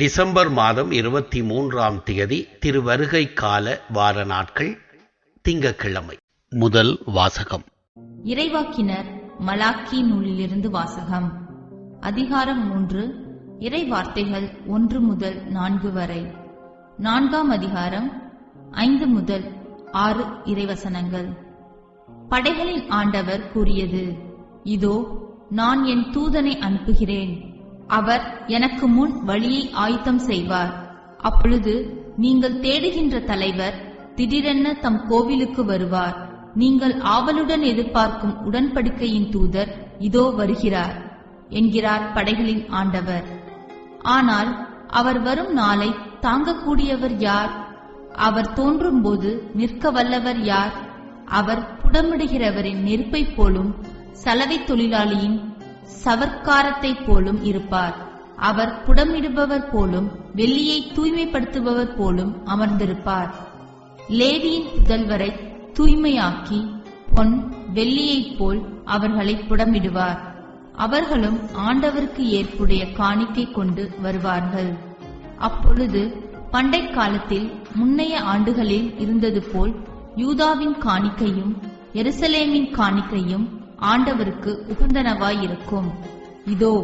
December மாதம் இருபத்தி மூன்றாம் தேதி திருவருகை கால வார நாட்கள் திங்கக்கிழமை முதல் வாசகம். இறைவாக்கினர் மலாக்கி நூலிலிருந்து வாசகம். அதிகாரம் மூன்று இறை வார்த்தைகள் ஒன்று முதல் நான்கு வரை. நான்காம் அதிகாரம் ஐந்து முதல் ஆறு இறைவசனங்கள். படைகளின் ஆண்டவர் கூறியது இதோ நான் என் தூதனை அனுப்புகிறேன். அவர் எனக்கு முன் வழியை ஆயத்தம் செய்வார். அப்பொழுது நீங்கள் தேடுகின்ற தலைவர் திடீரென தம் கோவிலுக்கு வருவார். நீங்கள் ஆவலுடன் எதிர்பார்க்கும் உடன்படிக்கையின் தூதர் இதோ வருகிறார் என்கிறார் படைகளின் ஆண்டவர். ஆனால் அவர் வரும் நாளை தாங்கக்கூடியவர் யார்? அவர் தோன்றும்போது நிற்க வல்லவர் யார்? அவர் புடமிடுகிறவரின் நெருப்பைப் போலும் சலவை தொழிலாளியின் சவர்க்காரத்தைப் போலும் இருப்பார். அவர் புடமிடுபவர் போலும் வெள்ளியை தூய்மைப்படுத்துபவர் போலும் அமர்ந்திருப்பார். லேவியின் புதல்வரை தூய்மையாக்கி பொன் வெள்ளியைப் போல் அவர்களை புடமிடுவார். அவர்களும் ஆண்டவருக்கு ஏற்புடைய காணிக்கை கொண்டு வருவார்கள். அப்பொழுது பண்டை காலத்தில் முன்னைய ஆண்டுகளில் இருந்தது போல் யூதாவின் காணிக்கையும் எருசலேமின் காணிக்கையும் ஆண்டவருக்கு உகந்தனவாயிருக்கும். இதோ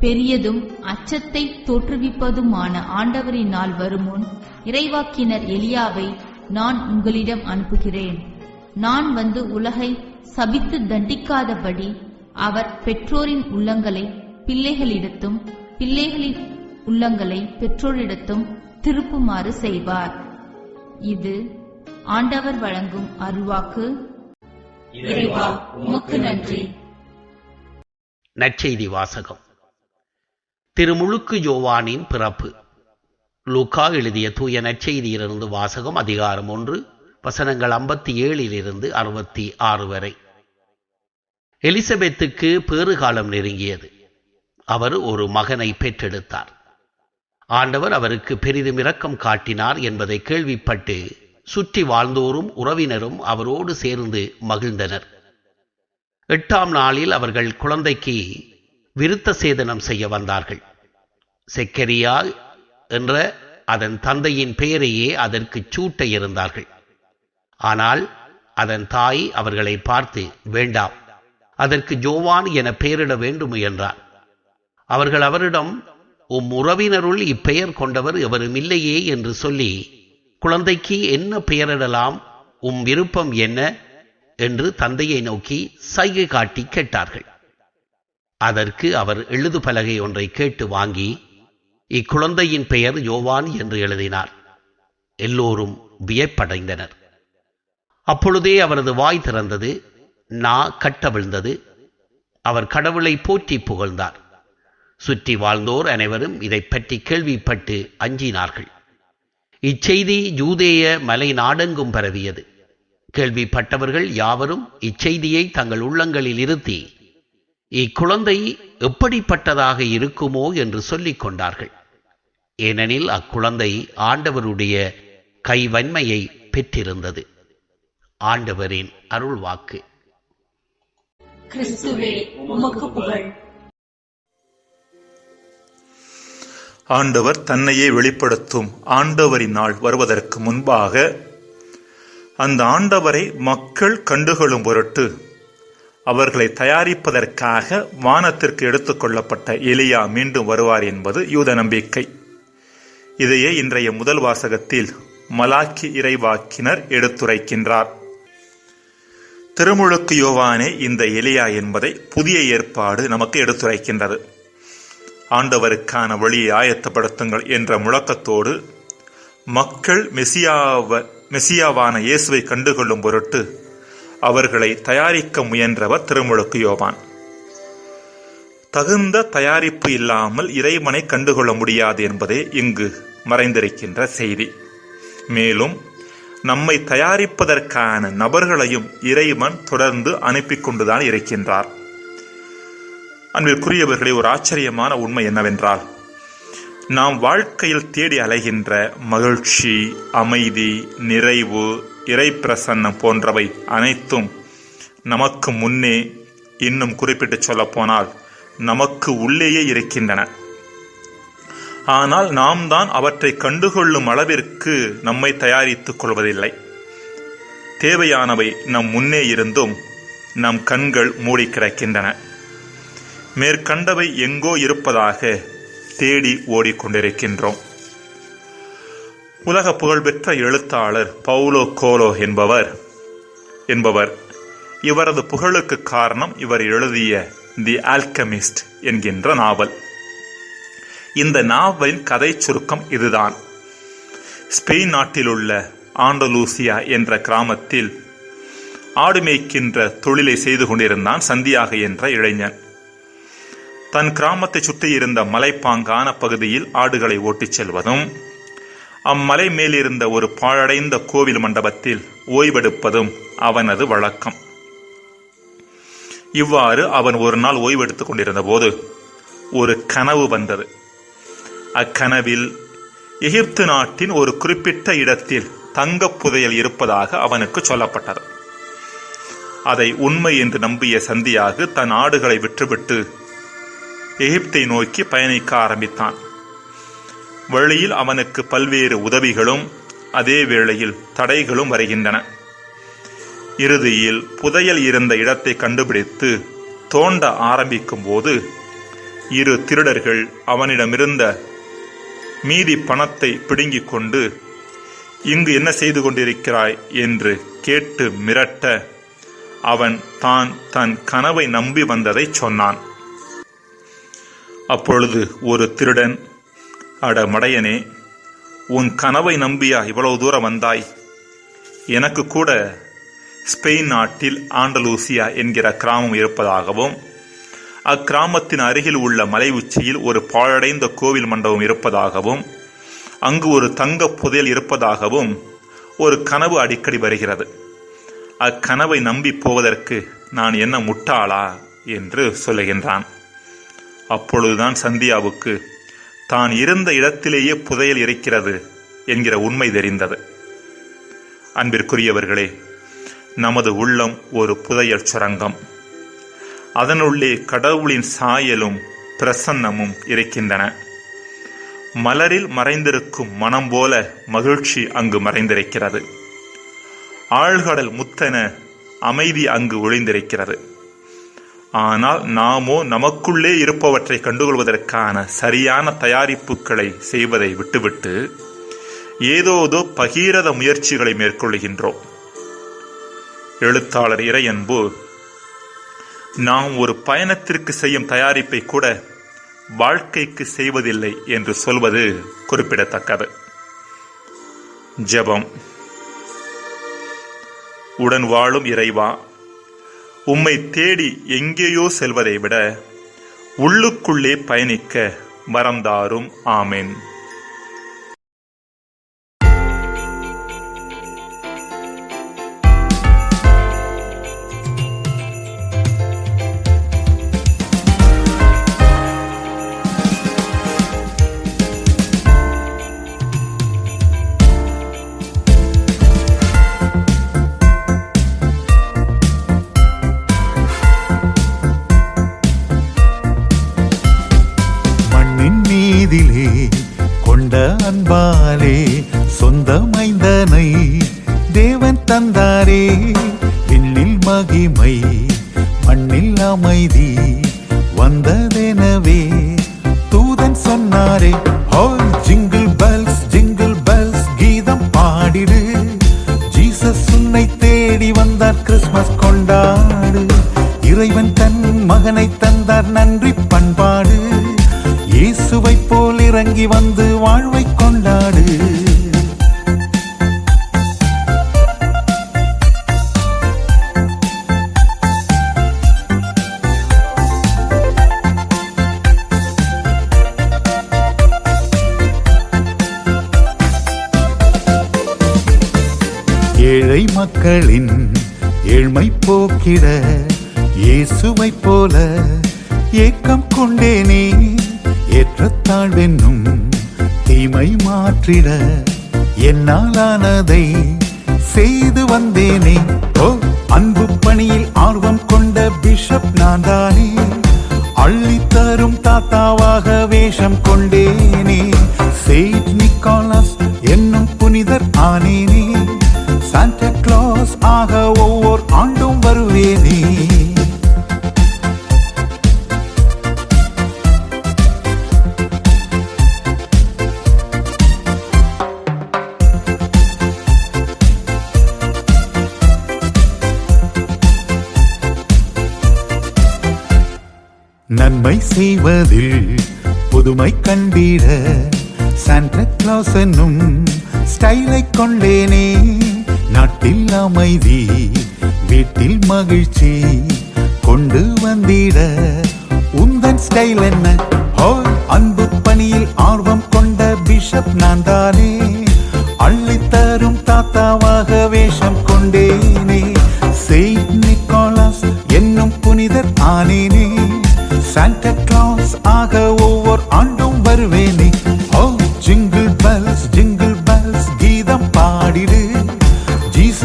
பெரியதும் அச்சத்தை தோற்றுவிப்பதுமான ஆண்டவரின் நாள் வருமுன் இறைவாக்கினர் எலியாவை நான் உங்களிடம் அனுப்புகிறேன். நான் வந்து உலகை சபித்து தண்டிக்காதபடி அவர் பெற்றோரின் உள்ளங்களை பிள்ளைகளிடத்தும் பிள்ளைகளின் உள்ளங்களை பெற்றோரிடத்தும் திருப்புமாறு செய்வார். இது ஆண்டவர் வழங்கும் அருவாக்கு. நற்செய்தி வாசகம். திருமுழுக்கு யோவானின் பிறப்பு. லூக்கா எழுதிய தூய நற்செய்தியிலிருந்து வாசகம் அதிகாரம் ஒன்று வசனங்கள் ஐம்பத்தி ஏழிலிருந்து அறுபத்தி ஆறு வரை. எலிசபெத்துக்கு பேறுகாலம் நெருங்கியது. அவர் ஒரு மகனை பெற்றெடுத்தார். ஆண்டவர் அவருக்கு பெரிதும் இரக்கம் காட்டினார் என்பதை கேள்விப்பட்டு சுற்றி வாழ்ந்தோரும் உறவினரும் அவரோடு சேர்ந்து மகிழ்ந்தனர். எட்டாம் நாளில் அவர்கள் குழந்தைக்கு விருத்த சேதனம் செய்ய வந்தார்கள். செக்கரியா என்ற அதன் தந்தையின் பெயரையே அதற்கு சூட்ட இருந்தார்கள். ஆனால் அதன் தாய் அவர்களை பார்த்து வேண்டாம் அதற்கு ஜோவான் என பெயரிட வேண்டும் என்றார். அவர்கள் அவரிடம் உம் உறவினருள் இப்பெயர் கொண்டவர் எவரும் இல்லையே என்று சொல்லி குழந்தைக்கு என்ன பெயரிடலாம்? உம் விருப்பம் என்ன? என்று தந்தையை நோக்கி சைகை காட்டி கேட்டார்கள். அதற்கு அவர் எழுது பலகை ஒன்றை கேட்டு வாங்கி இக்குழந்தையின் பெயர் யோவான் என்று எழுதினார். எல்லோரும் வியப்படைந்தனர். அப்பொழுதே அவரது வாய் திறந்தது நா கட்டவிழ்ந்தது அவர் கடவுளை போற்றி புகழ்ந்தார். சுற்றி வாழ்ந்தோர் அனைவரும் இதை பற்றி கேள்விப்பட்டு அஞ்சினார்கள். இச்செய்தி யூதேய மலை நாடெங்கும் பரவியது. கேள்விப்பட்டவர்கள் யாவரும் இச்செய்தியை தங்கள் உள்ளங்களில் இருத்தி இக்குழந்தை எப்படிப்பட்டதாக இருக்குமோ என்று சொல்லிக் கொண்டார்கள். ஏனெனில் அக்குழந்தை ஆண்டவருடைய கைவன்மையை பெற்றிருந்தது. ஆண்டவரின் அருள்வாக்கு. கிறிஸ்துவே உமக்கு புகழ். ஆண்டவர் தன்னையே வெளிப்படுத்தும் ஆண்டவரின் நாள் வருவதற்கு முன்பாக அந்த ஆண்டவரை மக்கள் கண்டுகொள்ளும் பொருட்டு அவர்களை தயாரிப்பதற்காக வானத்திற்கு எடுத்துக்கொள்ளப்பட்ட எலியா மீண்டும் வருவார் என்பது யூத நம்பிக்கை. இதையே இன்றைய முதல் வாசகத்தில் மலாக்கி இறைவாக்கினர் எடுத்துரைக்கின்றார். திருமுழுக்கு யோவானே இந்த எலியா என்பதை புதிய ஏற்பாடு நமக்கு எடுத்துரைக்கின்றது. ஆண்டவருக்கான வழியை ஆயத்தப்படுத்துங்கள் என்ற முழக்கத்தோடு மக்கள் மெசியாவ மெசியாவான இயேசுவை கண்டுகொள்ளும் பொருட்டு அவர்களை தயாரிக்க முயன்றவர் திருமுழுக்கு யோவான். தகுந்த தயாரிப்பு இல்லாமல் இறைவனை கண்டுகொள்ள முடியாது என்பதே இங்கு மறைந்திருக்கின்ற செய்தி. மேலும் நம்மை தயாரிப்பதற்கான நபர்களையும் இறைவன் தொடர்ந்து அனுப்பி கொண்டுதான் இருக்கின்றார். அன்பிற்குரியவர்களே ஒரு ஆச்சரியமான உண்மை என்னவென்றால் நாம் வாழ்க்கையில் தேடி அலைகின்ற மகிழ்ச்சி அமைதி நிறைவு இறைப்பிரசன்னம் போன்றவை அனைத்தும் நமக்கு முன்னே இன்னும் குறிப்பிட்டு சொல்லப்போனால் நமக்கு உள்ளேயே இருக்கின்றன. ஆனால் நாம் தான் அவற்றை கண்டுகொள்ளும் அளவிற்கு நம்மை தயாரித்துக் கொள்வதில்லை. தேவையானவை நம் முன்னே இருந்தும் நம் கண்கள் மூடி கிடக்கின்றன. மேற்கண்டவை எங்கோ இருப்பதாக தேடி ஓடிக்கொண்டிருக்கின்றோம். உலக புகழ்பெற்ற எழுத்தாளர் பவுலோ கோலோ என்பவர் என்பவர் இவரது புகழுக்கு காரணம் இவர் எழுதிய தி ஆல்கமிஸ்ட் என்கின்ற நாவல். இந்த நாவலின் கதை சுருக்கம் இதுதான். ஸ்பெயின் நாட்டில் உள்ள ஆண்டலூசியா என்ற கிராமத்தில் ஆடு மேய்க்கின்ற தொழிலை செய்து கொண்டிருந்தான் சந்தியாக என்ற இளைஞன். தன் கிராமத்தை சுற்றி இருந்த மலைப்பாங்கான பகுதியில் ஆடுகளை ஓட்டிச் செல்வதும் அம்மலை மேலிருந்த ஒரு பாழடைந்த கோவில் மண்டபத்தில் ஓய்வெடுப்பதும் அவனது வழக்கம். இவ்வாறு அவன் ஒரு நாள் ஓய்வெடுத்துக் கொண்டிருந்த போது ஒரு கனவு வந்தது. அக்கனவில் எகிப்து நாட்டின் ஒரு குறிப்பிட்ட இடத்தில் தங்கப் புதையல் இருப்பதாக அவனுக்கு சொல்லப்பட்டது. அதை உண்மை என்று நம்பிய சந்தியாகு தன் ஆடுகளை விற்றுவிட்டு எகிப்தை நோக்கி பயணிக்க ஆரம்பித்தான். வழியில் அவனுக்கு பல்வேறு உதவிகளும் அதே வேளையில் தடைகளும் வருகின்றன. இறுதியில் புதையல் இருந்த இடத்தை கண்டுபிடித்து தோண்ட ஆரம்பிக்கும் போது இரு திருடர்கள் அவனிடமிருந்த மீதி பணத்தை பிடுங்கிக் கொண்டு இங்கு என்ன செய்து கொண்டிருக்கிறாய்? என்று கேட்டு மிரட்ட அவன் தான் தன் கனவை நம்பி வந்ததை சொன்னான். அப்பொழுது ஒரு திருடன் அட மடையனே உன் கனவை நம்பியா இவ்வளவு தூரம் வந்தாய்? எனக்கு கூட ஸ்பெயின் நாட்டில் ஆண்டலூசியா என்கிற கிராமம் இருப்பதாகவும் அக்கிராமத்தின் அருகில் உள்ள மலை உச்சியில் ஒரு பாழடைந்த கோவில் மண்டபம் இருப்பதாகவும் அங்கு ஒரு தங்க புதையல் இருப்பதாகவும் ஒரு கனவு அடிக்கடி வருகிறது. அக்கனவை நம்பி போவதற்கு நான் என்ன முட்டாளா? என்று சொல்லுகின்றான். அப்பொழுதுதான் சந்தியாவுக்கு தான் இருந்த இடத்திலேயே புதையல் இருக்கிறது என்கிற உண்மை தெரிந்தது. அன்பிற்குரியவர்களே நமது உள்ளம் ஒரு புதையல் சுரங்கம். அதனுள்ளே கடவுளின் சாயலும் பிரசன்னமும் இருக்கின்றன. மலரில் மறைந்திருக்கும் மனம் போல மகிழ்ச்சி அங்கு மறைந்திருக்கிறது. ஆழ்கடல் முத்தன அமைதி அங்கு ஒளிந்திருக்கிறது. ஆனால் நாமோ நமக்குள்ளே இருப்பவற்றை கண்டுகொள்வதற்கான சரியான தயாரிப்புகளை செய்வதை விட்டுவிட்டு ஏதோதோ பகீரத முயற்சிகளை மேற்கொள்கின்றோம் எழுத்தாளர் இறையன்பு நாம் ஒரு பயணத்திற்கு செய்யும் தயாரிப்பை கூட வாழ்க்கைக்கு செய்வதில்லை என்று சொல்வது குறிப்பிடத்தக்கது. ஜெபம். உடன் வாழும் இறைவா உம்மை தேடி எங்கேயோ செல்வதை விட உள்ளுக்குள்ளே பயணிக்க மறந்தாரும். ஆமேன். மகிமை மண்ணில் அமைதி வந்ததெனவே. தூதன் சொன்னாரே ஹோ ஜிங்கிள் பெல்ஸ் ஜிங்கிள் பெல்ஸ் கீதம் பாடிடு. ஜீசஸ் உன்னை தேடி வந்தார் கிறிஸ்மஸ் கொண்டாடு. இறைவன் தன் மகனை தந்தார் நன்றி பண்பாடு. இயேசுவை போல் இறங்கி வந்து வாழ்வை கொண்டாடு. மக்களின் ஏழ்மை போக்கிட இயேசுவை போல ஏக்கம் கொண்டேனே. ஏற்றத்தாழ்வென்னும் தீமை மாற்றிட என்னாலானதை செய்து வந்தேனே. ஓ அன்பு பணியில் ஆர்வம் கொண்ட பிஷப் நான் தானே அள்ளித்தரும் தாத்தாவாக வேஷம் கொண்ட செய்வதில் புதுமை கண்டிட சாண்டா கிளாஸ் என்னும் ஸ்டைலை கொண்டேனே. நாட்டில் அமைதி வீட்டில் மகிழ்ச்சி கொண்டு வந்திட. உந்தன் ஸ்டைல் என்ன? ஹோ அன்பு பணியில் ஆர்வம் கொண்ட பிஷப் நான் தானே. அள்ளித்தரும் தாத்தாவாகவே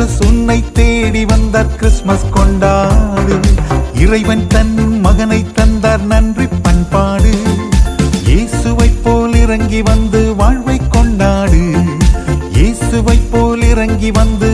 ஜீசஸ் உன்னை தேடி வந்தார் கிறிஸ்மஸ் கொண்டாடு. இறைவன் தன் மகனை தந்தார் நன்றி பண்பாடு. இயேசுவை போல் இறங்கி வந்து வாழ்வை கொண்டாடு. இயேசுவை போல் இறங்கி வந்து